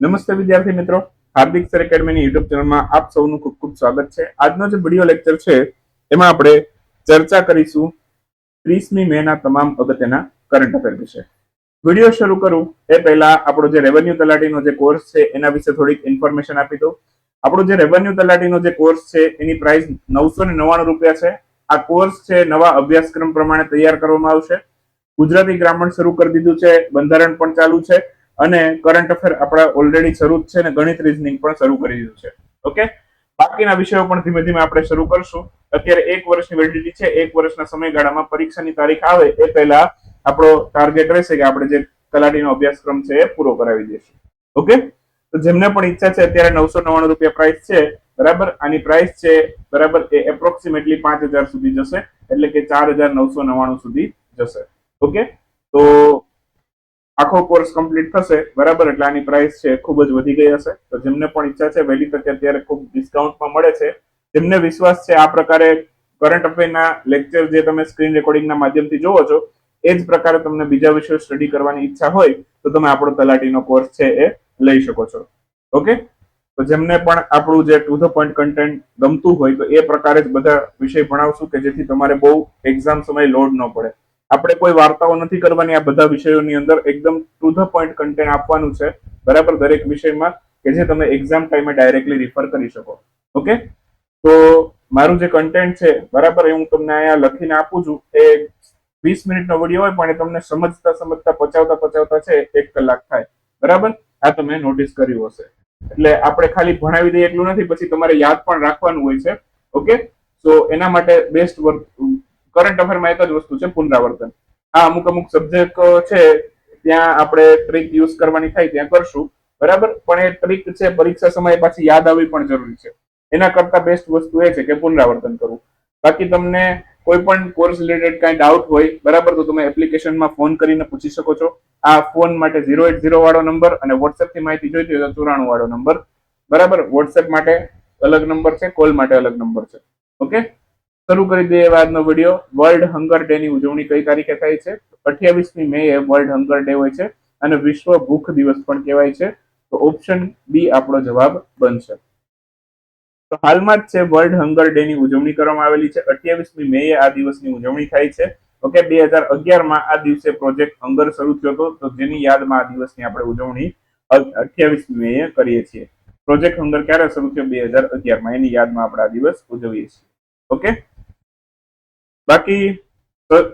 નમસ્તે વિદ્યાર્થી મિત્રો. હાર્દિક સર એકેડમીની યુટ્યુબ ચેનલમાં આપ સૌનું ખૂબ ખૂબ સ્વાગત છે. આજનો જે વીડિયો લેક્ચર છે, એમાં આપણે ચર્ચા કરીશું ત્રીસમી મેના તમામ અગત્યના કરંટ અફેર વિશે. વીડિયો શરૂ કરું. એ પહેલા આપણો જે રેવન્યુ તલાટીનો જે કોર્સ છે, એના વિશે થોડીક ઇન્ફોર્મેશન આપી દઉં. આપણો જે રેવન્યુ તલાટીનો જે કોર્સ છે, એની પ્રાઇસ નવસો ને નવ્વાણું રૂપિયા છે. આ કોર્સ છે, નવા અભ્યાસક્રમ પ્રમાણે તૈયાર કરવામાં આવશે. ગુજરાતી ગ્રામર શરૂ કરી દીધું છે, બંધારણ પણ ચાલુ છે. અને કરંટ અફેર આપણા ઓલરેડી શરૂ છે અને ગણિત રીઝનિંગ પણ શરૂ કરી દીધું છે. ઓકે બાકીના વિષયો પણ ધીમે ધીમે આપણે શરૂ કરશું. અત્યારે એક વર્ષની વેલિડિટી છે, એક વર્ષના સમયગાળામાં પરીક્ષાની તારીખ આવે એ પહેલા આપણો ટાર્ગેટ રહેશે કે આપણે જે કલાડીનો અભ્યાસક્રમ છે એ પૂરો કરાવી દઈશું. ઓકે તો જેમને પણ ઈચ્છા છે, અત્યારે નવસો નવ્વાણું રૂપિયા પ્રાઇસ છે, બરાબર? આની પ્રાઇસ છે, બરાબર? એ એપ્રોક્સિમેટલી પાંચ હજાર સુધી જશે. એટલે કે ચાર હજાર નવસો નવ્વાણું સુધી જશે. ઓકે તો આખો કોર્સ કમ્પ્લીટ થશે, બરાબર? એટલે આની પ્રાઇસ છે ખૂબ જ વધી ગઈ હશે. તો જેમને પણ ઈચ્છા છે, વહેલી તકે અત્યારે ખૂબ ડિસ્કાઉન્ટમાં મળે છે. જેમને વિશ્વાસ છે આ પ્રકારે કરંટ અફેરના લેક્ચર જે તમે સ્ક્રીન રેકોર્ડિંગના માધ્યમથી જોવો છો, એ જ પ્રકારે તમને બીજા વિષયો સ્ટડી કરવાની ઈચ્છા હોય, તો તમે આપણો તલાટીનો કોર્સ છે એ લઈ શકો છો. ઓકે તો જેમને પણ આપણું જે ટુ ધ પોઈન્ટ કન્ટેન્ટ ગમતું હોય, તો એ પ્રકારે જ બધા વિષય ભણાવશું કે જેથી તમારે બહુ એક્ઝામ સમય લોડ ન પડે. આપણે કોઈ વાર્તાઓ નથી કરવાની, આ બધા વિષયોની અંદર એકદમ ટુ ધ પોઈન્ટ કન્ટેન્ટ આપવાનું છે. બરાબર? દરેક વિષયમાં કે જે તમે એક્ઝામ ટાઈમે ડાયરેક્ટલી રિફર કરી શકો. ઓકે તો મારું જે કન્ટેન્ટ છે, બરાબર? એ હું તમને અહીંયા લખીને આપું છું. એ વીસ મિનિટનો વીડિયો હોય, પણ એ તમને સમજતા સમજતા, પચાવતા પચાવતા છે, એક કલાક થાય. બરાબર? આ તમે નોટિસ કર્યું હશે. એટલે આપણે ખાલી ભણાવી દઈએ એટલું નથી, પછી તમારે યાદ પણ રાખવાનું હોય છે. ઓકે તો એના માટે બેસ્ટ વર્ક કરંટ અફેરમાં એક જ વસ્તુ છે, પુનરાવર્તન. આ અમુક અમુક સબ્જેક્ટ છે, ત્યાં આપણે ટ્રીક યુઝ કરવાની થાય, ત્યાં કરશું. બરાબર? પણ એ ટ્રીક છે, પરીક્ષા સમયે પાછી યાદ આવવી પણ જરૂરી છે. એના કરતા બેસ્ટ વસ્તુ એ છે કે પુનરાવર્તન કરવું. બાકી તમને કોઈ પણ કોર્સ રિલેટેડ કાંઈ ડાઉટ હોય, બરાબર? તો તમે એપ્લિકેશનમાં ફોન કરીને પૂછી શકો છો. આ ફોન માટે ઝીરો એટ ઝીરો વાળો નંબર અને વોટ્સએપથી માહિતી જોઈતી હોય તો ચોરાણું વાળો નંબર બરાબર? વોટ્સએપ માટે અલગ નંબર છે કોલ માટે અલગ નંબર છે. ઓકે શરૂ કરી દઈએ આજનો વીડિયો વર્લ્ડ હંગર ડે ની ઉજવણી કઈ તારીખે થાય છે? અઠ્યાવીસમી મે એ વર્લ્ડ હંગર ડે હોય છે અને વિશ્વ ભૂખ દિવસ પણ કહેવાય છે. તો ઓપ્શન બી આપણો જવાબ બનશે. તો હાલમાં જ છે વર્લ્ડ હંગર ડે ની ઉજવણી કરવામાં આવેલી છે. અઠ્યાવીસમી મે એ આ દિવસની ઉજવણી થાય છે. ઓકે બે હજાર અગિયારમાં આ દિવસે પ્રોજેક્ટ હંગર શરૂ થયો હતો. તો જેની યાદમાં આ દિવસની આપણે ઉજવણી અઠ્યાવીસમી મે એ કરીએ છીએ. પ્રોજેક્ટ હંગર ક્યારે શરૂ થયો? બે હજાર અગિયારમાં એની યાદમાં આપણે આ દિવસ ઉજવીએ છીએ. ઓકે બાકી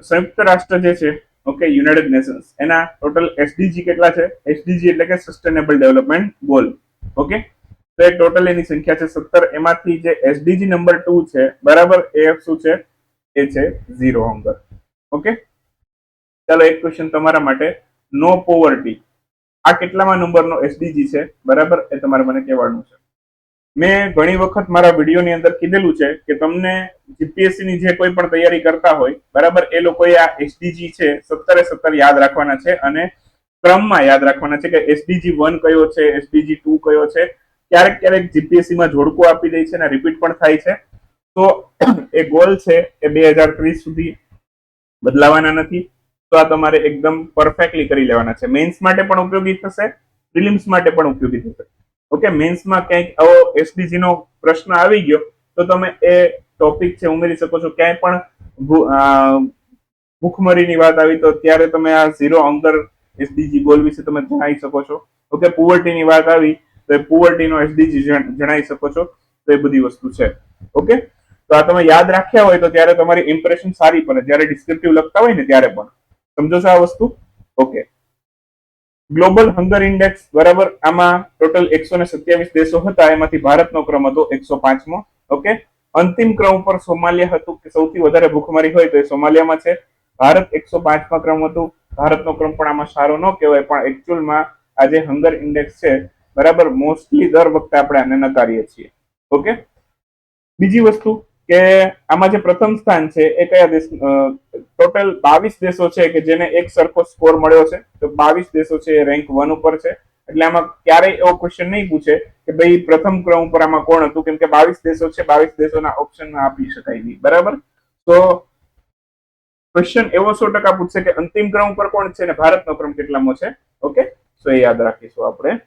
સંયુક્ત રાષ્ટ્ર જે છે ઓકે યુનાઇટેડ નેશન્સ એના ટોટલ એસડીજી કેટલા છે? એસડીજી એટલે કે સસ્ટેનેબલ ડેવલપમેન્ટ ગોલ ઓકે તો એ ટોટલ એની સંખ્યા છે સત્તર, એમાંથી જે એસડીજી નંબર ટુ છે, બરાબર, એ શું છે? એ છે ઝીરો હંગર ઓકે ચાલો એક ક્વેશ્ચન તમારા માટે નો પોવર્ટી આ કેટલામાં નંબરનો એસડીજી છે? બરાબર, એ તમારે મને કહેવાનું છે. મેં ઘણી વખત મારા વિડીયોની અંદર કીધેલું છે કે તમને જીપીએસસી ની જે કોઈ પણ તૈયારી કરતા હોય, બરાબર, એ લોકોએ આ એસડીજી છે સત્તરે સત્તર યાદ રાખવાના છે અને ક્રમમાં યાદ રાખવાના છે કે એસડીજી વન કયો છે એસડીજી ટુ કયો છે, ક્યારેક ક્યારેક જીપીએસસી માં જોડકો આપી દે છે અને રિપીટ પણ થાય છે. તો એ ગોલ છે એ બે હજાર ત્રીસ સુધી બદલાવાના નથી. તો આ તમારે એકદમ પરફેક્ટલી કરી લેવાના છે. મેન્સ માટે પણ ઉપયોગી થશે પ્રિલિમ્સ માટે પણ ઉપયોગી થશે. ઓકે, મેન્સમાં ક્યાંક આવો એસડીજી નો પ્રશ્ન આવી ગયો, તો તમે એ ટોપિક છે ઉમેરી શકો છો. ક્યાંય પણ ભૂખમરીની વાત આવી, તો ત્યારે તમે આ ઝીરો અંગર એસડીજી ગોલ વિશે તમે જણાવી શકો છો. ઓકે પુવર્ટીની વાત આવી, તો એ પુવર્ટીનો એસડીજી જણાવી શકો છો. તો એ બધી વસ્તુ છે. ઓકે, તો આ તમે યાદ રાખ્યા હોય તો ત્યારે તમારી ઇમ્પ્રેશન સારી પડે. જ્યારે ડિસ્ક્રિપ્ટિવ લખતા હોય ને ત્યારે પણ. સમજો છો આ વસ્તુ? ઓકે. ગ્લોબલ હંગર ઇન્ડેક્સ બરાબર આમાં ટોટલ એકસો ને સત્યાવીસ દેશો હતા. એમાંથી ભારતનો ક્રમ હતો એકસો પાંચમો. ઓકે? અંતિમ ક્રમ ઉપર સોમાલિયા હતું કે સૌથી વધારે ભૂખમરી હોય તો એ સોમાલિયામાં છે. ભારત એકસો પાંચમા ક્રમ હતું. ભારતનો ક્રમ પણ આમાં સારો ન કહેવાય, પણ એકચ્યુઅલમાં જે હંગર ઇન્ડેક્સ છે. બરાબર, મોસ્ટલી દર વખતે આપણે આને નકારીએ છીએ. ઓકે? બીજી વસ્તુ કે આમાં જે પ્રથમ સ્થાન છે એ કયા દેશ ટોટલ બાવીસ દેશો છે કે જેને એક સરખો સ્કોર મળ્યો છે? તો બાવીસ દેશો છે રેન્ક વન ઉપર છે. એટલે આમાં ક્યારેય એવો ક્વેશ્ચન નહીં પૂછે કે ભાઈ પ્રથમ ક્રમ ઉપર આમાં કોણ હતું? કેમ કે બાવીસ દેશો છે, બાવીસ દેશોના ઓપ્શન આપી શકાય નહીં. બરાબર? તો ક્વેશ્ચન એવો સો ટકા પૂછશે કે અંતિમ ક્રમ ઉપર કોણ છે અને ભારતનો ક્રમ કેટલામો છે? ઓકે? સો એ યાદ રાખીશું આપણે.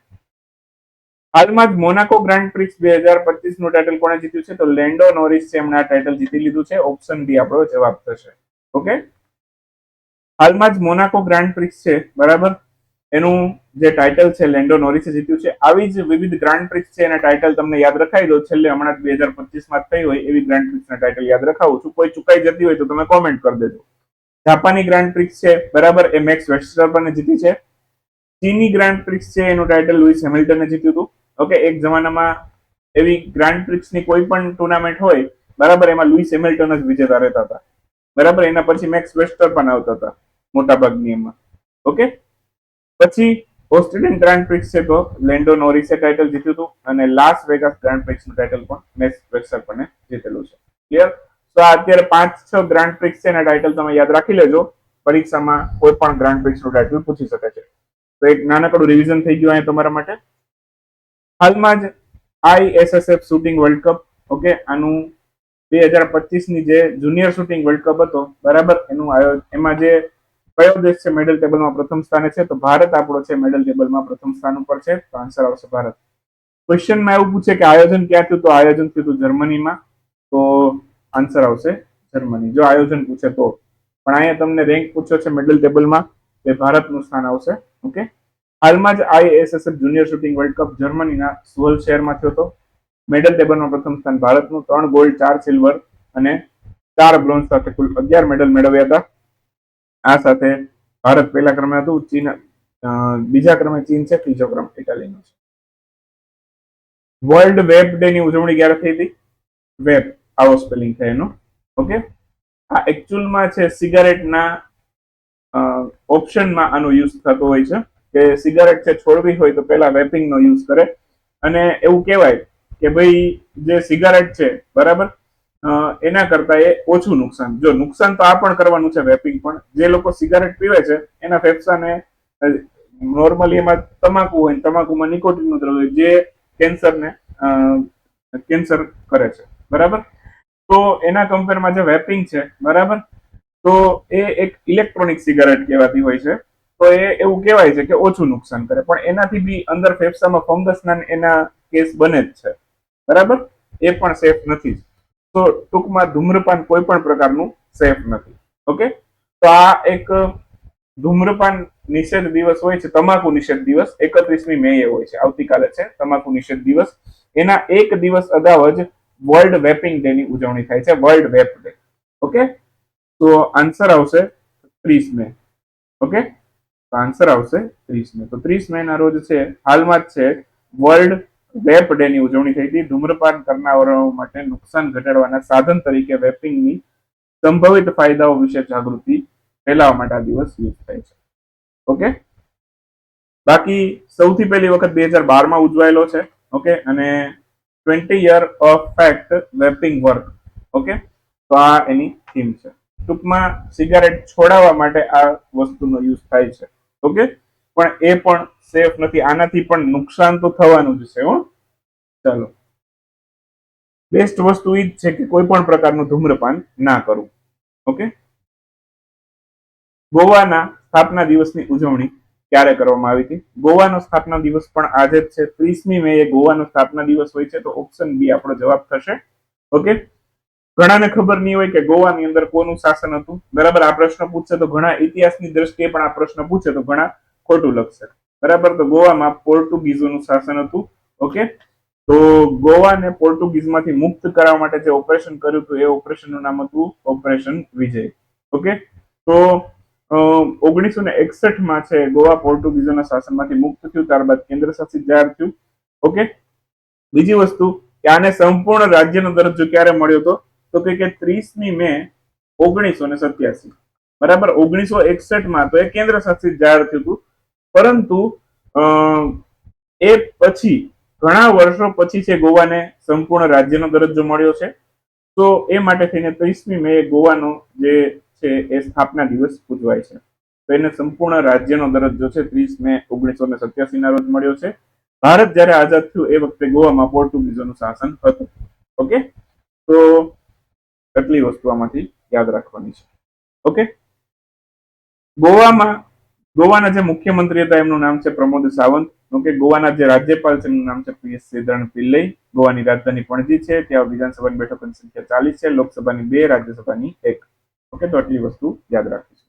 હાલમાં જ મોનાકો ગ્રાન્ડ પ્રિક્સ બે હજાર પચીસનું ટાઇટલ કોણે જીત્યું છે? તો લેન્ડો નોરિસ છે એમણે આ ટાઇટલ જીતી લીધું છે. ઓપ્શન બી આપણો જવાબ થશે. ઓકે? હાલમાં જ મોનાકો ગ્રાન્ડ પ્રિક્સ છે. બરાબર? એનું જે ટાઇટલ છે, લેન્ડો નોરિસે જીત્યું છે. આવી જ વિવિધ ગ્રાન્ડ પ્રિક્સ છે, એના ટાઇટલ તમને યાદ રખાઈ દો. છેલ્લે હમણાં બે હજાર પચીસમાં થઈ હોય એવી ગ્રાન્ડ પ્રિક્સ ના ટાઇટલ યાદ રખાવું છું. કોઈ ચુકાઈ જતી હોય તો તમે કોમેન્ટ કરી દેજો. જાપાની ગ્રાન્ડ પ્રિક્સ છે. બરાબર? એ મેક્સ વેસ્ટરપને જીતી છે. ચીની ગ્રાન્ડ પ્રિક્સ છે. એનું ટાઇટલ લુઈસ હેમિલ્ટને જીત્યું હતું. ઓકે એક જમાનામાં એવી ગ્રાન્ડ પ્રિક્સની કોઈ પણ ટુર્નામેન્ટ હોય, બરાબર, એમાં લુઈસ હેમિલ્ટન જ વિજેતા રહેતા હતા. બરાબર, એના પછી મેક્સ વેસ્ટર પણ આવતા હતા, મોટાભાગની એમાં. ઓકે પછી ઓસ્ટ્રેલિયન ગ્રાન્ડ પ્રિક્સ છે તો લેન્ડો નોરિસે ટાઇટલ જીત્યું હતું અને લાસ વેગાસ ગ્રાન્ડ પ્રિક્સનું ટાઇટલ પણ મેક્સ વેસ્ટર પણ જીતેલું છે. ક્લિયર તો આ અત્યારે પાંચ છ ગ્રાન્ડ પ્રિક્સ છે એના ટાઇટલ તમે યાદ રાખી લેજો. પરીક્ષામાં કોઈ પણ ગ્રાન્ડ પ્રિક્સનું ટાઇટલ પૂછી શકે છે. તો એક નાનકડું રિવિઝન થઈ ગયું અહીંયા તમારા માટે. હાલમાં જ ISSF shooting world cup, okay, આનું બે હજાર પચીસની જે જુનિયર શૂટિંગ વર્લ્ડ કપ હતો, બરાબર, એનું આયોજન એમાં જે કયો દેશ છે મેડલ ટેબલમાં પ્રથમ સ્થાને છે, તો ભારત આપણો છે મેડલ ટેબલમાં પ્રથમ સ્થાન ઉપર છે, તો આન્સર આવશે ભારત. ક્વેશ્ચનમાં એવું પૂછે કે આયોજન ક્યાં થયું, તો આયોજન થયું હતું જર્મનીમાં, તો આન્સર આવશે જર્મની. જો આયોજન પૂછે તો. પણ અહીંયા તમને રેન્ક પૂછ્યો છે મેડલ ટેબલમાં તે ભારતનું સ્થાન આવશે, ઓકે? હાલમાં જ ISSF junior shooting world cup જર્મનીના સુવલ શહેરમાં થયો હતો. મેડલ ટેબલમાં પ્રથમ સ્થાન ભારતનું, ત્રણ ગોલ્ડ, ચાર સિલ્વર અને ચાર બ્રોન્ઝ સાથે કુલ અગિયાર મેડલ મેળવ્યા હતા. આ સાથે ભારત પહેલા ક્રમે હતું, ચીન બીજા ક્રમે ચીન છે, ત્રીજો ક્રમ ઇટાલીનો છે. વર્લ્ડ વેબ ડે ની ઉજવણી ક્યારે થઈ હતી? વેબ આવો સ્પેલિંગ થાય એનો. ઓકે આ એકચ્યુઅલમાં છે સિગારેટના ઓપ્શનમાં આનો યુઝ થતો હોય છે. કે સિગારેટ છે છોડવી હોય તો પહેલા વેપિંગનો યુઝ કરે. અને એવું કહેવાય કે ભાઈ જે સિગારેટ છે, બરાબર? એના કરતા એ ઓછું નુકસાન. જો નુકસાન તો આ પણ કરવાનું છે વેપિંગ પણ. જે લોકો સિગારેટ પીવે છે, એના ફેફસાને નોર્મલી એમાં તમાકુ હોય તમાકુમાં નિકોટિનનું દ્રવ્ય જે કેન્સરને કેન્સર કરે છે. બરાબર? તો એના કમ્પેરમાં જે વેપિંગ છે, બરાબર? તો એ એક ઇલેક્ટ્રોનિક સિગારેટ કહેવાતી હોય છે. તો એ એવું કહેવાય છે કે ઓછું નુકસાન કરે. પણ એનાથી બી અંદર ફેફસામાં ફંગસના એના કેસ બને જ છે. બરાબર? એ પણ સેફ નથી. તો ટૂંકમાં ધૂમ્રપાન કોઈ પણ પ્રકારનું સેફ નથી. ઓકે? તો આ એક ધૂમ્રપાન નિષેધ દિવસ હોય છે, તમાકુ નિષેધ દિવસ. એકત્રીસમી મે એ હોય છે. આવતીકાલે છે, તમાકુ નિષેધ દિવસ. એના એક દિવસ અગાઉ જ વર્લ્ડ વેપિંગ ડે ની ઉજવણી થાય છે, વર્લ્ડ વેપ ડે. ઓકે? તો આન્સર આવશે ત્રીસ મે. ઓકે? તો આન્સર આવશે ત્રીસ મે તો ત્રીસ મે ના રોજ છે, હાલમાં જ છે વર્લ્ડ વેપ ડે ની ઉજવણી થઈ હતી. ધૂમ્રપાન કરનારાઓ માટે નુકસાન ઘટાડવાના સાધન તરીકે વેપિંગની સંભવિત ફાયદાઓ વિશે જાગૃતિ ફેલાવવા માટે આ દિવસ યુઝ થાય છે. ઓકે? બાકી સૌથી પહેલી વખત બે હજાર બારમાં ઉજવાયેલો છે, ઓકે? અને twenty year of fact vaping work okay? તો આ એની થીમ છે. ટૂંકમાં સિગારેટ છોડાવવા માટે આ વસ્તુનો યુઝ થાય છે. ઓકે? પણ એ પણ સેફ નથી. આનાથી પણ નુકસાન તો થવાનું જ છે, હો. બેસ્ટ વસ્તુ એ જ છે કે કોઈ પણ પ્રકારનું ધૂમ્રપાન ના કરવું ઓકે? ગોવાના સ્થાપના દિવસની ઉજવણી ક્યારે કરવામાં આવી હતી? ગોવાનો સ્થાપના દિવસ પણ આજે જ છે. ત્રીસમી મે ગોવાનો સ્થાપના દિવસ હોય છે, તો ઓપ્શન બી આપણો જવાબ થશે. ઓકે? ઘણાને ખબર નહીં હોય કે ગોવાની અંદર કોનું શાસન હતું? બરાબર, આ પ્રશ્ન પૂછશે તો ઘણા ઇતિહાસની દ્રષ્ટિએ પણ આ પ્રશ્ન પૂછે તો ઘણા ખોટું લખશે. બરાબર, તો ગોવામાં પોર્ટુગીઝોનું શાસન હતું, ઓકે? તો ગોવાને પોર્ટુગીઝમાંથી મુક્ત કરાવવા માટે જે ઓપરેશન કર્યું હતું, એ ઓપરેશનનું નામ હતું ઓપરેશન વિજય, ઓકે? તો ઓગણીસો ને એકસઠમાં છે ગોવા પોર્ટુગીઝોના શાસનમાંથી મુક્ત થયું, ત્યારબાદ કેન્દ્ર શાસિત જાહેર થયું, ઓકે? બીજી વસ્તુ, કે આને સંપૂર્ણ રાજ્યનો દરજ્જો ક્યારે મળ્યો હતો? તો કે કે ત્રીસમી મે ઓગણીસો ને સત્યાસી. બરાબર? ઓગણીસો એકસઠમાં તો એ કેન્દ્ર શાસિત જાહેર થયું હતું. પરંતુ એ પછી ઘણા વર્ષો પછી છે ગોવાને સંપૂર્ણ રાજ્યનો દરજ્જો મળ્યો છે. તો એ માટે થઈને ત્રીસમી મે ગોવાનો જે છે એ સ્થાપના દિવસ ઉજવાય છે. તો એને સંપૂર્ણ રાજ્યનો દરજ્જો છે. ત્રીસ મે ઓગણીસો ને સત્યાસી ના રોજ મળ્યો છે. ભારત જ્યારે આઝાદ થયું એ વખતે ગોવામાં પોર્ટુગીઝોનું શાસન હતું. ઓકે? તો કેટલી વસ્તુ આમાંથી યાદ રાખવાની છે. ઓકે ગોવામાં, ગોવાના જે મુખ્યમંત્રી હતા, એમનું નામ છે પ્રમોદ સાવંત. ઓકે ગોવાના જે રાજ્યપાલ છે, એમનું નામ છે પીએસ શ્રીધરન પિલ્લઈ. ગોવાની રાજધાની પણજી છે, ત્યાં વિધાનસભાની બેઠકોની સંખ્યા ચાલીસ છે, લોકસભાની બે, રાજ્યસભાની એક. ઓકે તો આટલી વસ્તુ યાદ રાખીશું.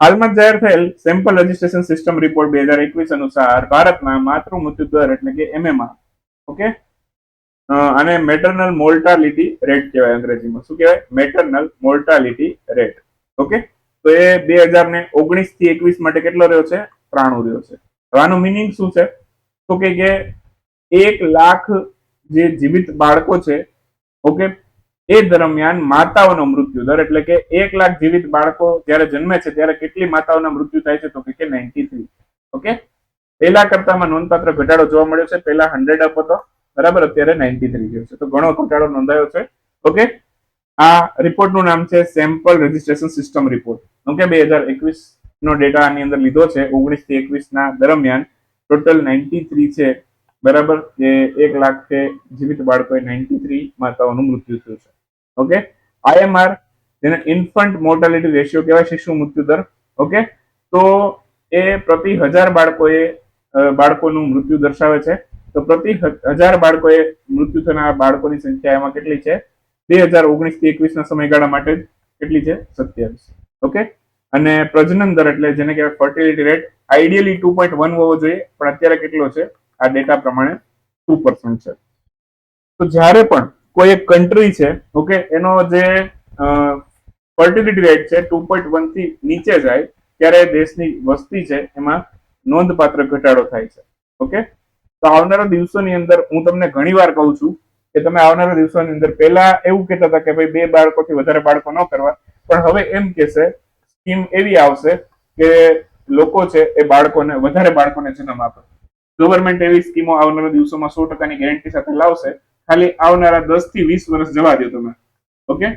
હાલમાં જાહેર થયેલ સેમ્પલ રજીસ્ટ્રેશન સિસ્ટમ રિપોર્ટ બે હજાર એકવીસ અનુસાર ભારતમાં માતૃ મૃત્યુ દર એટલે કે એમએમઆર ઓકે અને મેટર્નલ મોર્ટાલિટી રેટ કહેવાય અંગ્રેજીમાં. શું કહેવાય? મેટર્નલ મોર્ટાલિટી રેટ ઓકે તો એ બે હજાર ને ઓગણીસથી એકવીસ માટે કેટલો રહ્યો છે? ત્રાણું રહ્યો છે. હવે આનું મિનિંગ શું છે? તો કે એક લાખ જે જીવિત બાળકો છે ઓકે એ દરમિયાન માતાઓનો મૃત્યુ દર એટલે કે એક લાખ જીવિત બાળકો જ્યારે જન્મે છે, ત્યારે કેટલી માતાઓના મૃત્યુ થાય છે? તો કે નાઇન્ટી થ્રી ઓકે પહેલા કરતામાં નોંધપાત્ર ઘટાડો જોવા મળ્યો છે. પહેલા હંડ્રેડ અપ હતો બરાબર? અત્યારે નાઇન્ટી થ્રી ગયો છે. તો ઘણો ઘટાડો નોંધાયો છે. ઓકે? આ રિપોર્ટનું નામ છે sample registration system report okay, બે હજાર એકવીસ નો ડેટા આની અંદર લીધો છે. ઓગણીસથી એકવીસ ના દરમિયાન ટોટલ નાઇન્ટી થ્રી છે. બરાબર? જે એક લાખ છે, જીવિત બાળકોએ નાઇન્ટી થ્રી માતાઓનું મૃત્યુ થયું છે. ઓકે? આઈએમઆર, જેને ઇન્ફન્ટ મોર્ટાલિટી રેશિયો કહેવાય, શિશુ મૃત્યુ દર. ઓકે? તો એ પ્રતિ હજાર બાળકોએ બાળકોનું મૃત્યુ દર્શાવે છે. તો પ્રતિ હજાર બાળકોએ મૃત્યુ થનાર બાળકોની સંખ્યા એમાં કેટલી છે? બે હજાર ઓગણીસથી એકવીસ ના સમયગાળા માટે કેટલી છે? સત્યાવીસ. ઓકે? અને પ્રજનન દર એટલે જેને કહેવાય fertility rate ideally two point one હોવો જોઈએ, પણ અત્યારે કેટલો છે? આ ડેટા પ્રમાણે ટુ પર્સન્ટ છે. તો જ્યારે પણ કોઈ એક કન્ટ્રી છે, ઓકે, એનો જે ફર્ટિલિટી રેટ છે ટુ પોઈન્ટ વનથી નીચે જાય, ત્યારે દેશની વસ્તી છે એમાં નોંધપાત્ર ઘટાડો થાય છે. ઓકે? તો આવનારા દિવસોની અંદર હું તમને ઘણીવાર કહું છું કે તમે આવનારા દિવસોની અંદર પહેલા એવું કહેતા હતા કે ભાઈ બે બાળકોથી વધારે બાળકો ન કરવા. પણ હવે એમ કહેશે, સ્કીમ એવી આવશે કે લોકો છે એ બાળકોને, વધારે બાળકોને જન્મ આપે. ગવર્મેન્ટ એવી સ્કીમો આવનારા દિવસોમાં સો ટકાની ગેરંટી સાથે લાવશે. ખાલી આવનારા દસથી વીસ વર્ષ જવા દો તમે. ઓકે?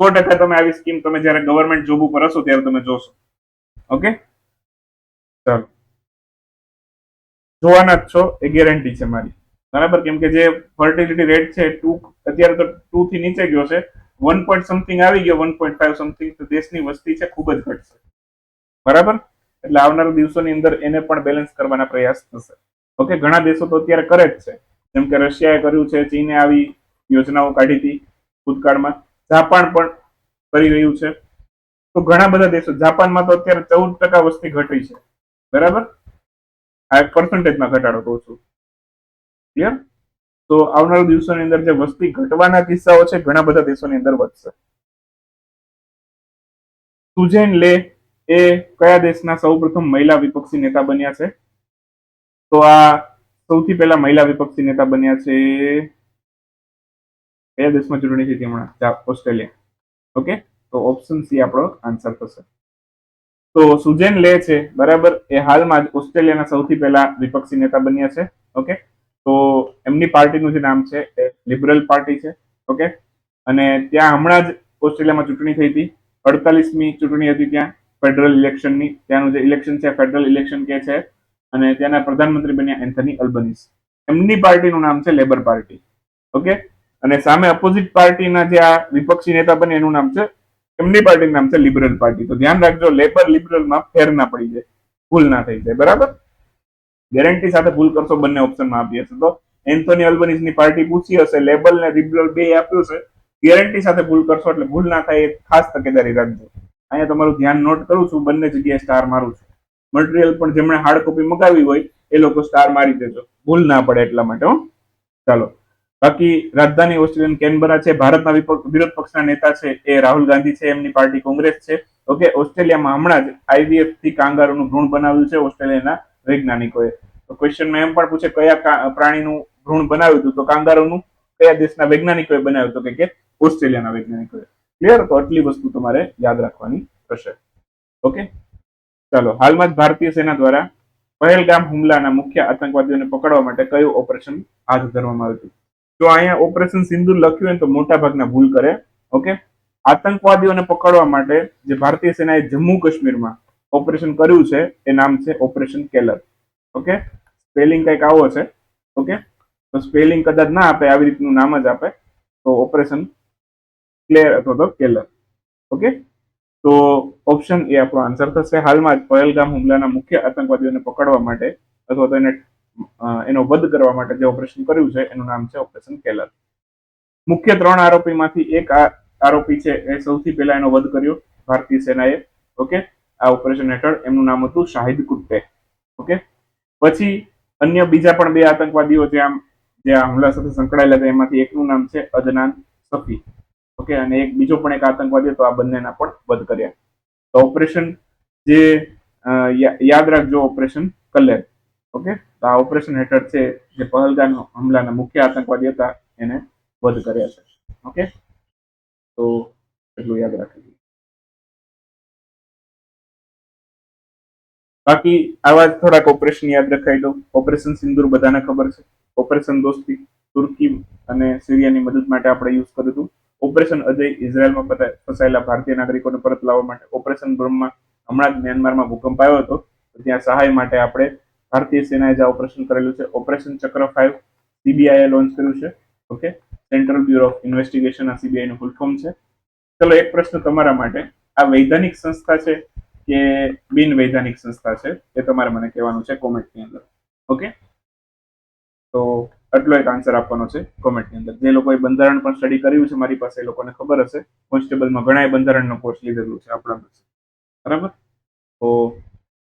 સો ટકા તમે આવી સ્કીમ તમે જ્યારે ગવર્મેન્ટ જોબ ઉપર હશો ત્યારે તમે જોશો. ઓકે? ચાલો. જોવાના જ છો, એ ગેરંટી છે મારી. બરાબર? કેમ કે જે ફર્ટિલિટી રેટ છે ટુ અત્યારે તો ટુ થી નીચે ગયો છે. વન પોઈન્ટ સમથિંગ આવી ગયો વન પોઈન્ટ ફાઈવ સમથિંગ તો દેશની વસ્તી છે ખૂબ જ ઘટશે. બરાબર? એટલે આવનારા દિવસોની અંદર એને પણ બેલેન્સ કરવાના પ્રયાસ થશે. ઓકે ઘણા દેશો તો અત્યારે કરે જ છે. જેમ કે રશિયાએ કર્યું છે, ચીને આવી યોજનાઓ કાઢી હતી ભૂતકાળમાં. જાપાન પણ કરી રહ્યું છે. તો ઘણા બધા દેશો, જાપાનમાં તો અત્યારે ચૌદ ટકા વસ્તી ઘટી છે. બરાબર? આ એક પર્સન્ટેજમાં ઘટાડો કહું છું. ક્લિયર તો આવનારા દિવસોની અંદર જે વસ્તી ઘટવાના કિસ્સાઓ છે, ઘણા બધા દેશોની અંદર વધશે. સુજેન લે એ કયા દેશના સૌપ્રથમ મહિલા વિપક્ષી નેતા બન્યા છે? તો આ સૌથી પહેલા મહિલા વિપક્ષી નેતા બન્યા છે કયા દેશમાં ચૂંટણી જીતી હમણાં? ઓસ્ટ્રેલિયા. ઓકે તો ઓપ્શન સી આપણો આન્સર થશે. તો સુજેન લે છે. બરાબર? એ હાલમાં જ ઓસ્ટ્રેલિયાના સૌથી પહેલા વિપક્ષી નેતા બન્યા છે. ઓકે? તો એમની પાર્ટીનું જે નામ છે એ લિબરલ પાર્ટી છે. ઓકે? અને ત્યાં હમણાં જ ઓસ્ટ્રેલિયામાં ચૂંટણી થઈ હતી. અડતાલીસમી ચૂંટણી હતી ત્યાં, ફેડરલ ઇલેક્શનની. ત્યાંનું જે ઇલેક્શન છે, ફેડરલ ઇલેક્શન કે છે, અને ત્યાંના પ્રધાનમંત્રી બન્યા એન્થની અલ્બનીસ એમની પાર્ટીનું નામ છે લેબર પાર્ટી. ઓકે? અને સામે અપોઝિટ પાર્ટીના જે આ વિપક્ષી નેતા બને એનું નામ છે એમની પાર્ટીનું નામ છે લિબરલ પાર્ટી તો ધ્યાન રાખજો લેબર લિબરલમાં ફેર ના પડી જાય. ભૂલ ના થઈ જાય, બરાબર? ગેરંટી સાથે ભૂલ કરશો, બંને ઓપ્શનમાં આપી હશે. તો એન્થોની અલ્બનીસની પાર્ટી પૂછી હશે લેબલ ને લિબરલ બે આપ્યું છે. ગેરંટી સાથે ભૂલ કરશો એટલે ભૂલ ના થાય ખાસ તકેદારી રાખજો. અહીંયા તમારું ધ્યાન નોટ કરું છું, બંને જગ્યાએ સ્ટાર મારું છું. મટીરિયલ પણ જેમણે હાર્ડ કોપી મગાવી હોય, એ લોકો સ્ટાર મારી દેજો. ભૂલ ના પડે એટલા માટે, હું. ચાલો. બાકી રાજધાની ઓસ્ટ્રેલિયન કેનબરા છે, ભારતના વિરોધ પક્ષના નેતા છે એ રાહુલ ગાંધી છે, એમની પાર્ટી કોંગ્રેસ છે. ઓકે, ઓસ્ટ્રેલિયામાં હમણાં જ આઈવીએફથી કાંગારૂનું ભ્રૂણ બનાવ્યું છે ઓસ્ટ્રેલિયાના વૈજ્ઞાનિકોએ. તો ક્વેશ્ચનમાં એમ પણ પૂછે, કયા પ્રાણીનું ભ્રૂણ બનાવ્યું હતું? તો કાંગારૂનું, કયા દેશના વૈજ્ઞાનિકોએ બનાવ્યું હતું? કે ઓસ્ટ્રેલિયાના વૈજ્ઞાનિકોએ. ક્લિયર તો આટલી વસ્તુ તમારે યાદ રાખવાની થશે. ઓકે? ચાલો, હાલમાં જ ભારતીય સેના દ્વારા પહેલગામ હુમલાના મુખ્ય આતંકવાદીઓને પકડવા માટે કયું ઓપરેશન હાથ ધરવામાં આવ્યું હતું? જો અહીંયા ઓપરેશન સિંધુ લખ્યું હોય તો મોટા ભાગના ભૂલ કરે, ઓકે? આતંકવાદીઓને પકડવા માટે જે ભારતીય સેનાએ જમ્મુ કાશ્મીરમાં ઓપરેશન કર્યું છે, એ નામ છે ઓપરેશન કેલર, ઓકે? સ્પેલિંગ કંઈક આવો છે, ઓકે? તો સ્પેલિંગ કદાચ ના આપે, આવી રીતનું નામ જ આપે, તો ઓપરેશન ક્લેર અથવા તો કેલર, ઓકે? તો ઓપ્શન એ આપણો આન્સર થશે. હાલમાં જ પહેલગામ હુમલાના મુખ્ય આતંકવાદીઓને પકડવા માટે અથવા તો એને એનો વધ કરવા માટે જે ઓપરેશન કર્યું છે, એનું નામ છે ઓપરેશન કેલર મુખ્ય ત્રણ આરોપીમાંથી એક આરોપી છે, એ સૌથી પહેલા એનો વધ કર્યો ભારતીય સેનાએ, ઓકે? આ ઓપરેશન હેઠળ એમનું નામ હતું શાહિદ કુટ્ટે, ઓકે? પછી અન્ય બીજા પણ બે આતંકવાદીઓ જે આમ, જે આ હુમલા સાથે સંકળાયેલા હતા, એમાંથી એકનું નામ છે અદનાન સફી, ઓકે? અને એક બીજો પણ એક આતંકવાદી હતો, આ બંનેના પણ વધ કર્યા. તો ઓપરેશન જે યાદ રાખજો ઓપરેશન કલ્લેર ઓકે તો આ ઓપરેશન હેઠળ છે જે પહલગામ હુમલાના મુખ્ય આતંકવાદી હતા, એને વધ કર્યા છે. ઓકે તો એટલું યાદ રાખી બાકી આવા થોડાક ઓપરેશન યાદ રખાઈ દઉં. ઓપરેશન સિંદૂર બધાને ખબર છે. ઓપરેશન દોસ્તી, તુર્કી અને સિરિયાની મદદ માટે આપણે યુઝ કર્યું હતું. ઓપરેશન અજય ઇઝરાયલમાં ફસાયેલા ભારતીય નાગરિકોને પરત લાવવા માટે ઓપરેશન બ્રહ્મા હમણાં જ મ્યાનમારમાં ભૂકંપ આવ્યો હતો. ત્યાં સહાય માટે આપણે ભારતીય સેનાએ જે ઓપરેશન કરેલું છે ઓપરેશન ચક્ર ફાઇવ સીબીઆઈએ લોન્ચ કર્યું છે. Okay central bureau of investigation આ સીબીઆઈ નું ફૂલ ફોર્મ છે. ચલો, એક પ્રશ્ન તમારા માટે. આ વૈધાનિક સંસ્થા છે કે બિન વૈધાનિક સંસ્થા છે? એ તમારે મને કહેવાનું છે કોમેન્ટની અંદર. ઓકે તો આટલો એક આન્સર આપવાનો છે કોમેન્ટની અંદર. જે લોકોએ બંધારણ પણ સ્ટડી કર્યું છે, મારી પાસે એ લોકોને ખબર હશે. કોન્સ્ટેબલમાં ઘણા બંધારણનો કોર્સ લીધેલું છે આપણા પાસે બરાબર? તો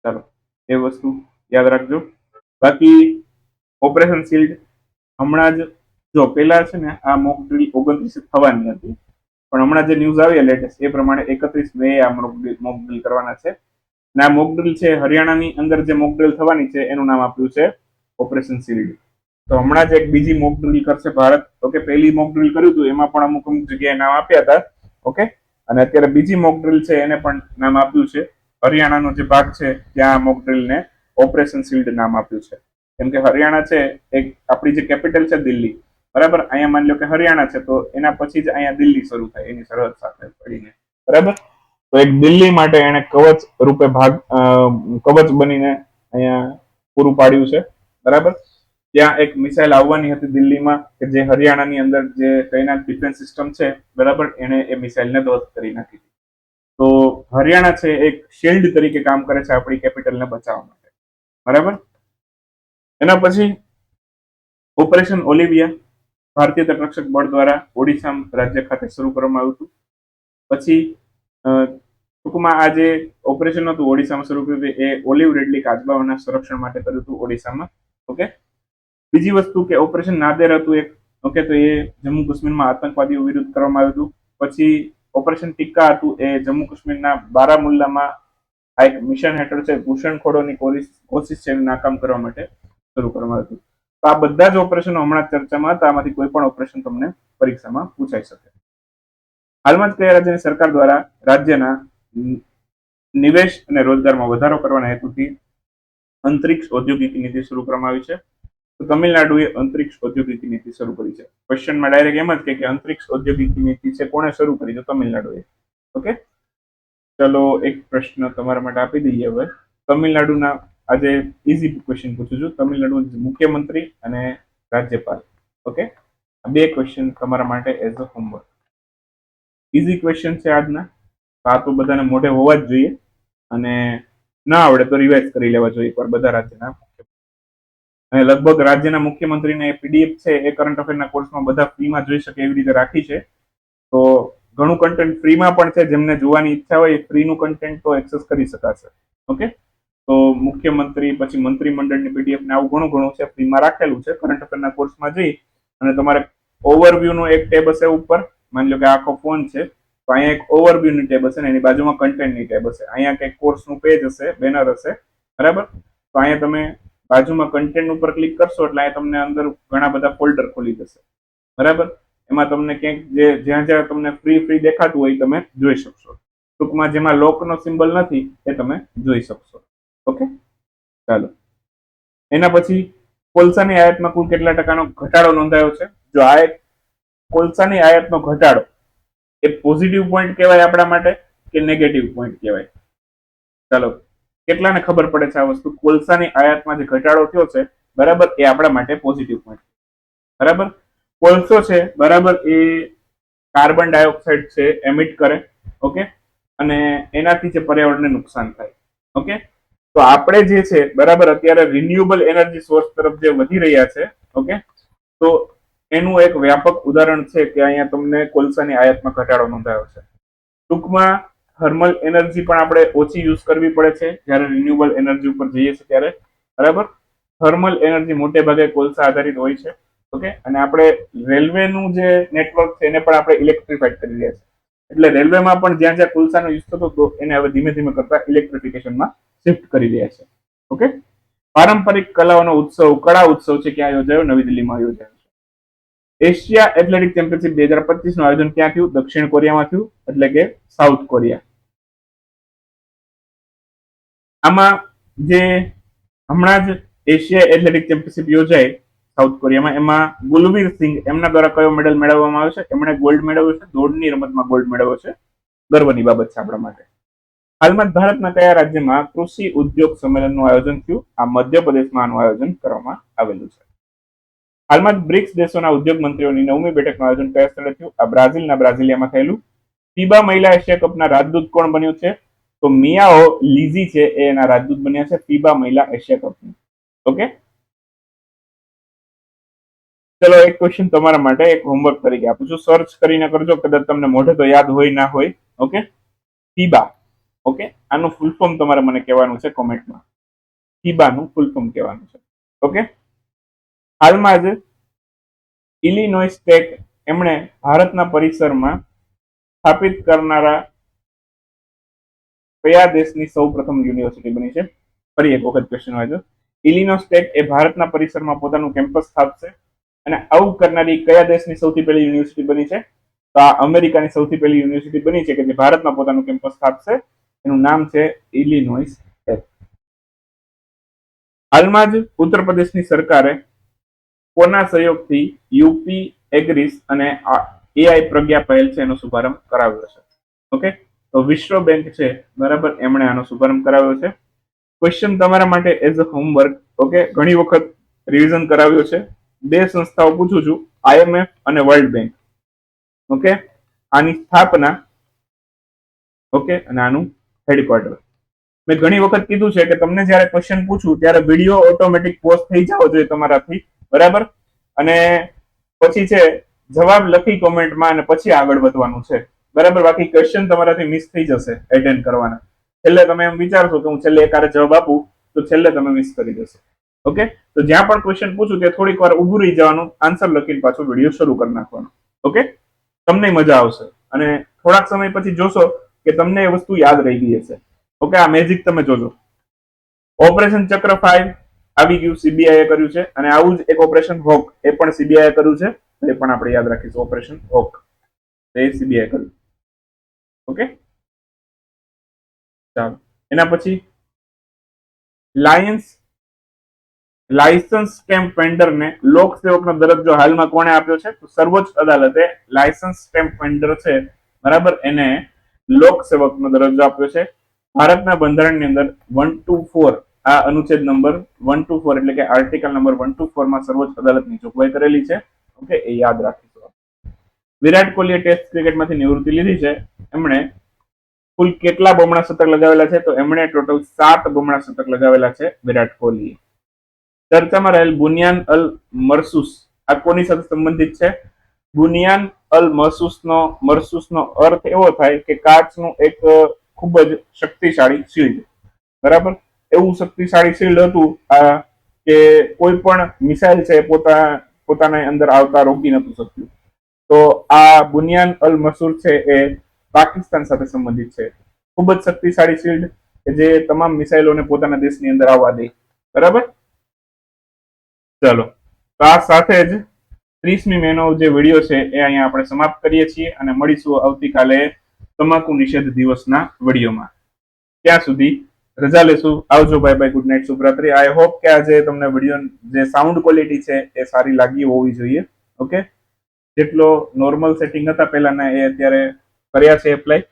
ચાલો, એ વસ્તુ યાદ રાખજો. બાકી ઓપરેશન શિલ્ડ હમણાં જ જો પેલા છે ને આ મોક ડ્રીલ ઓગણત્રીસ થવાની હતી. પણ હમણાં જે ન્યૂઝ આવી લેટેસ્ટ એ પ્રમાણે એકત્રીસ મે આ મોક ડ્રીલ કરવાના છે. અને આ મોક ડ્રીલ છે હરિયાણાની અંદર જે મોક ડ્રીલ થવાની છે એનું નામ આપ્યું છે ઓપરેશન શિલ્ડ તો હમણાં જ એક બીજી મોક ડ્રીલ કરશે ભારત. ઓકે પહેલી મોક ડ્રીલ કર્યું હતું, એમાં પણ અમુક અમુક જગ્યાએ નામ આપ્યા હતા. ઓકે? અને અત્યારે બીજી મોક ડ્રીલ છે, એને પણ નામ આપ્યું છે. હરિયાણાનો જે ભાગ છે, ત્યાં મોક ડ્રીલને ઓપરેશન શિલ્ડ નામ આપ્યું છે. કેમ કે હરિયાણા છે, એક આપણી જે કેપિટલ છે દિલ્હી. બરાબર? અહીંયા માની લો કે હરિયાણા છે, તો એના પછી જ અહીંયા દિલ્હી શરૂ થાય, એની સરહદ સાથે પડીને. બરાબર? તો એક દિલ્હી માટે એને કવચ રૂપે ભાગ કવચ બનીને અહીંયા પૂરું પાડ્યું છે. બરાબર? ત્યાં એક મિસાઇલ આવવાની હતી દિલ્હીમાં, કે જે હરિયાણાની અંદર જે તૈનાત ડિફેન્સ સિસ્ટમ છે, બરાબર? એને એ મિસાઇલને ધ્વસ્ત કરી નાખી તો હરિયાણા છે, એક શિલ્ડ તરીકે કામ કરે છે આપણી કેપિટલને બચાવવા માટે. બરાબર? એના પછી ઓપરેશન ઓલિવિયા ભારતીય તટરક્ષક બળ દ્વારા ઓડિશા રાજ્ય ખાતે શરૂ કરવામાં આવ્યું હતું. પછી ટૂંકમાં આ જે ઓપરેશન હતું ઓડિશામાં શરૂ કર્યું હતું, એ ઓલિવ રેડલી કાચબાઓના સંરક્ષણ માટે કર્યું હતું ઓડિશામાં. ઓકે? બીજી વસ્તુ કે ઓપરેશન નાદેર હતું એક. ઓકે, તો એ જમ્મુ કાશ્મીરમાં આતંકવાદીઓ વિરુદ્ધ કરવામાં આવ્યું હતું. પછી ઓપરેશન ટિક્કા હતું, એ જમ્મુ કાશ્મીરના બારામુલ્લામાં આ એક મિશન હેઠળ છે ઘૂસણખોરોની કોશિશ છે નાકામ કરવા માટે શરૂ કરવામાં આવ્યું તો આ બધા જ ઓપરેશનો હમણાં ચર્ચામાં હતા. આમાંથી કોઈ પણ ઓપરેશન તમને પરીક્ષામાં પૂછાઈ શકે. હાલમાં જ કયા રાજ્યની સરકાર દ્વારા રાજ્યના નિવેશ અને રોજગારમાં વધારો કરવાના હેતુથી અંતરિક્ષ ઔદ્યોગિક નીતિ શરૂ કરવામાં આવી છે. તો તમિલનાડુએ અંતરિક્ષ ઔદ્યોગિક નીતિ શરૂ કરી છે. ક્વેશ્ચનમાં ડાયરેક્ટ એમ જ કે અંતરિક્ષ ઔદ્યોગિક નીતિ છે કોણે શરૂ કરી? તો તમિલનાડુએ. ઓકે ચલો એક પ્રશ્ન તમારા માટે આપી દઈએ હવે. તમિલનાડુના આજે ઇઝી ક્વેશ્ચન પૂછું છું. તમિલનાડુ મુખ્યમંત્રી અને રાજ્યપાલ. ઓકે બે ક્વેશ્ચન તમારા માટે as a homework easy question છે આજના. આ તો બધાને મોઢે હોવા જ જોઈએ. અને ના આવડે તો રિવાઇઝ કરી લેવા જોઈએ એકવાર બધા રાજ્યના અને લગભગ રાજ્યના મુખ્યમંત્રીને પીડીએફ છે એ કરંટ અફેરના કોર્સમાં બધા ફ્રીમાં જોઈ શકે એવી રીતે રાખી છે. તો ઘણું કન્ટેન્ટ ફ્રીમાં પણ છે. જેમને જોવાની ઈચ્છા હોય એ ફ્રીનું કન્ટેન્ટ તો એક્સેસ કરી શકાશે. ઓકે તો મુખ્યમંત્રી, પછી મંત્રીમંડળની પીડીએફ ને આવું ઘણું ઘણું છે. ફ્રીમાં રાખેલું છે. કરંટ અફેરના કોર્સમાં જઈ અને તમારે ઓવરવ્યુનો એક ટેબ હશે ઉપર. માની લો કે આખો ફોન છે. તો અહીંયા એક ઓવરવ્યુની ટેબ હશે ને એની બાજુમાં કન્ટેન્ટની ટેબ હશે. અહીંયા કંઈક કોર્સનું પેજ હશે બેનર હશે. બરાબર? તો અહીંયા તમે બાજુમાં કન્ટેન્ટ ઉપર ક્લિક કરશો એટલે અહીંયા તમને અંદર ઘણા બધા ફોલ્ડર ખોલી જશે. બરાબર? એમાં તમને ક્યાંક જે, જ્યાં જ્યાં તમને ફ્રી ફ્રી દેખાતું હોય તમે જોઈ શકશો. ટૂંકમાં જેમાં લોકનો સિમ્બલ નથી એ તમે જોઈ શકશો. ઓકે? ચાલો. એના પછી કોલસાની આયાતમાં કુલ કેટલા ટકાનો ઘટાડો નોંધાયો છે? જો આ એક કોલસાની આયાતનો ઘટાડો એ પોઝિટિવ પોઈન્ટ કહેવાય આપણા માટે કે નેગેટિવ પોઈન્ટ કહેવાય? ચાલો. કેટલાને ખબર પડે છે આ વસ્તુ? કોલસાની આયાતમાં જે ઘટાડો થયો છે, બરાબર એ આપણા માટે પોઝિટિવ પોઈન્ટ બરાબર? કોલસો છે, બરાબર, એ કાર્બન ડાયોક્સાઇડ છે, એમિટ કરે, ઓકે? અને એનાથી જે પર્યાવરણને નુકસાન થાય, ઓકે? તો આપણે જે છે, બરાબર, અત્યારે રિન્યુએબલ એનર્જી સોર્સ તરફ જે વધી રહ્યા છે, ઓકે? તો એનું એક વ્યાપક ઉદાહરણ છે કે અહીંયા તમને કોલસાની આયાતમાં ઘટાડો નોંધાયો છે. ટૂંકમાં થર્મલ એનર્જી પણ આપણે ઓછી યુઝ કરવી પડે છે, જ્યારે રિન્યુએબલ એનર્જી ઉપર જઈએ છીએ ત્યારે, બરાબર? થર્મલ એનર્જી મોટે ભાગે કોલસા આધારિત હોય છે. ઓકે અને આપણે રેલવેનું જે નેટવર્ક છે, એને પણ આપણે ઇલેક્ટ્રિફાઈડ કરી રહ્યા છીએ. એટલે રેલવેમાં પણ જ્યાં જ્યાં કોલસાનો યુઝ થતો હતો, એને હવે ધીમે ધીમે કરતા ઇલેક્ટ્રિફિકેશનમાં શિફ્ટ કરી રહ્યા છે. ઓકે પારંપરિક કલાઓનો ઉત્સવ, કળા ઉત્સવ છે, ક્યાં યોજાયો? નવી દિલ્હીમાં યોજાયો છે. એશિયા એથ્લેટિક ચેમ્પિયનશિપ બે હજાર પચીસનું આયોજન ક્યાં થયું? દક્ષિણ કોરિયામાં થયું, એટલે કે સાઉથ કોરિયા. આમાં જે હમણાં જ એશિયા એથ્લેટિક ચેમ્પિયનશિપ યોજાઈ સાઉથ કોરિયામાં. એમાં ગુલવીર સિંઘ એમના દ્વારા કયો મેડલ મેળવવામાં આવ્યો છે? એમણે ગોલ્ડ મેળવ્યો છે. દોડની રમતમાં ગોલ્ડ મેળવ્યો છે. ગર્વની બાબત છે આપણા માટે. હાલમાં ભારતના કયા રાજ્યમાં કૃષિ ઉદ્યોગ સંમેલનનું આયોજન થયું? આ મધ્યપ્રદેશમાં આનું આયોજન કરવામાં આવેલું છે. હાલમાં બ્રિક્સ દેશોના ઉદ્યોગ મંત્રીઓની નવમી બેઠકનું આયોજન કયા સ્થળે થયું? આ બ્રાઝિલના બ્રાઝિલિયામાં થયેલું. ફીબા મહિલા એશિયા કપના રાજદૂત કોણ બન્યું છે? તો મિયાઓ લીઝી છે એ એના રાજદૂત બન્યા છે ફીબા મહિલા એશિયા કપની. ઓકે? ચલો, એક ક્વેશ્ચન તમારા માટે, એક હોમવર્ક તરીકે આપું છું. સર્ચ કરીને કરજો, કદાચ તમને મોઢે તો યાદ હોય, ના હોય. ઓકે ફીબા ઓકે આનું ફૂલ ફોર્મ તમારે મને કહેવાનું છે કોમેન્ટમાં. ફીબાનું ફૂલ ફોર્મ કહેવાનું છે. ઓકે હાલમાં જ ઇલિનોઇસ ટેક એમણે ભારતના પરિસરમાં સ્થાપિત કરનારા કયા દેશની સૌ પ્રથમ યુનિવર્સિટી બની છે? ફરી એક વખત ક્વેશ્ચન વાંચો ઇલિનોસ ટેક એ ભારતના પરિસરમાં પોતાનું કેમ્પસ સ્થાપશે. અને આવું કરનારી કયા દેશની સૌથી પહેલી યુનિવર્સિટી બની છે? તો આ અમેરિકાની સૌથી પહેલી યુનિવર્સિટી બની છે કે જે ભારતમાં પોતાનું કેમ્પસ સ્થાપશે? એનું નામ છે ઇલિનોઇસ હાલમાં જ ઉત્તર પ્રદેશની સરકારે કોના સહયોગથી યુપી, એગ્રીસ અને એઆઈ પ્રજ્ઞા પહેલ છે એનો શુભારંભ કરાવ્યો છે? ઓકે? તો વિશ્વ બેંક છે, બરાબર, એમણે આનો શુભારંભ કરાવ્યો છે. ક્વેશ્ચન તમારા માટે એઝ અ હોમવર્ક ઓકે? ઘણી વખત રિવિઝન કરાવ્યો છે. બે સંસ્થાઓ પૂછું છું આઈએમએફ અને વર્લ્ડ બેંક. ઓકે? આની સ્થાપના, ઓકે? અને આનું હેડક્વાર્ટર. મેં ઘણી વખત કીધું છે કે તમને જ્યારે ક્વેશ્ચન પૂછું, ત્યારે વીડિયો ઓટોમેટિક પોસ્ટ થઈ જવો જોઈએ તમારાથી. બરાબર? અને પછી છે, જવાબ લખી કોમેન્ટમાં અને પછી આગળ વધવાનું છે. બરાબર? બાકી ક્વેશ્ચન તમારાથી મિસ થઈ જશે એટેન્ડ કરવાના. છેલ્લે તમે એમ વિચારશો કે હું છેલ્લે એકારે જવાબ આપું, તો છેલ્લે તમે મિસ કરી જશો. ઓકે તો જ્યાં પણ ક્વેશ્ચન પૂછું ત્યાં થોડીક વાર ઊભું રહી જવાનું આન્સર લખીને પાછો વીડિયો શરૂ કરી નાખવાનો. ઓકે તમને મજા આવશે. અને થોડાક સમય પછી જોશો કે તમને એ વસ્તુ યાદ રહી ગઈ હશે. ઓકે આ મેજિક તમે જોજો. ઓપરેશન ચક્ર ફાઈવ આવી ગયું સીબીઆઈએ કર્યું છે. અને આવું જ એક ઓપરેશન હોક એ પણ સીબીઆઈએ કર્યું છે. એ પણ આપણે યાદ રાખીશું. ઓપરેશન હોક એ સીબીઆઈ કર્યું. ઓકે ચાલો. એના પછી લાયન્સ લાયસન્સ સ્ટેમ્પ વેન્ડરને લોકસેવકનો દરજ્જો હાલમાં કોણે આપ્યો છે? તો સર્વોચ્ચ અદાલતે લાયસન્સ સ્ટેમ્પ વેન્ડર છે, બરાબર? એને લોકસેવકનો દરજ્જો આપ્યો છે. ભારતના બંધારણની અંદર વન ટુ ફોર, આ અનુચ્છેદ નંબર વન ટુ ફોર એટલે કે આર્ટિકલ નંબર વન ટુ ફોરમાં સર્વોચ્ચ અદાલતની જોગવાઈ કરેલી છે. ઓકે, એ યાદ રાખીશું વિરાટ કોહલીએ ટેસ્ટ ક્રિકેટમાંથી નિવૃત્તિ લીધી છે. એમણે કુલ કેટલા બમણા શતક લગાવેલા છે? તો એમણે ટોટલ સાત બમણા શતક લગાવેલા છે વિરાટ કોહલીએ. ચર્ચામાં રહેલ બુનિયાન અલ મરસુસ, આ કોની સાથે સંબંધિત છે? બુનિયાન અલ મરસુસનો મરસુસનો અર્થ એવો થાય કે કાચનું એક ખૂબ જ શક્તિશાળી શિલ્ડ. બરાબર? એવું શક્તિશાળી શિલ્ડ હતું આ કે કોઈ પણ મિસાઇલ છે પોતા, પોતાના અંદર આવતા રોકી નતું શકતું તો આ બુનિયાન અલ મસૂર છે એ પાકિસ્તાન સાથે સંબંધિત છે. ખૂબ જ શક્તિશાળી શિલ્ડ જે તમામ મિસાઇલોને પોતાના દેશની અંદર આવવા દે. બરાબર? ચલો. તો આ સાથે જ ત્રીસમી મેનો જે વીડિયો છે, એ અહીંયા આપણે સમાપ્ત કરીએ છીએ અને મળીશું આવતીકાલે તમાકુ નિષેધ દિવસના વિડીયોમાં ત્યાં સુધી રજા લેશું. આવજો. બાય બાય ગુડ નાઇટ શુભરાત્રી. આઈ હોપ કે આજે તમને વીડિયો જે સાઉન્ડ ક્વોલિટી છે, એ સારી લાગી હોવી જોઈએ. ઓકે જેટલો નોર્મલ સેટિંગ હતા પહેલાના, એ અત્યારે કર્યા છે એપ્લાય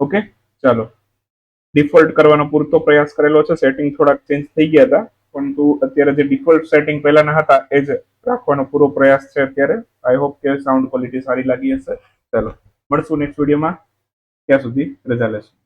ઓકે ચાલો. ડિફોલ્ટ કરવાનો પૂરતો પ્રયાસ કરેલો છે. સેટિંગ થોડાક ચેન્જ થઈ ગયા હતા. પરંતુ અત્યારે જે ડિફોલ્ટ સેટિંગ પહેલાના હતા, એ જ રાખવાનો પૂરો પ્રયાસ છે અત્યારે. આઈ હોપ કે સાઉન્ડ ક્વોલિટી સારી લાગી હશે. ચાલો, મળશું નેક્સ્ટ વિડીયોમાં ત્યાં સુધી રજા લેશું.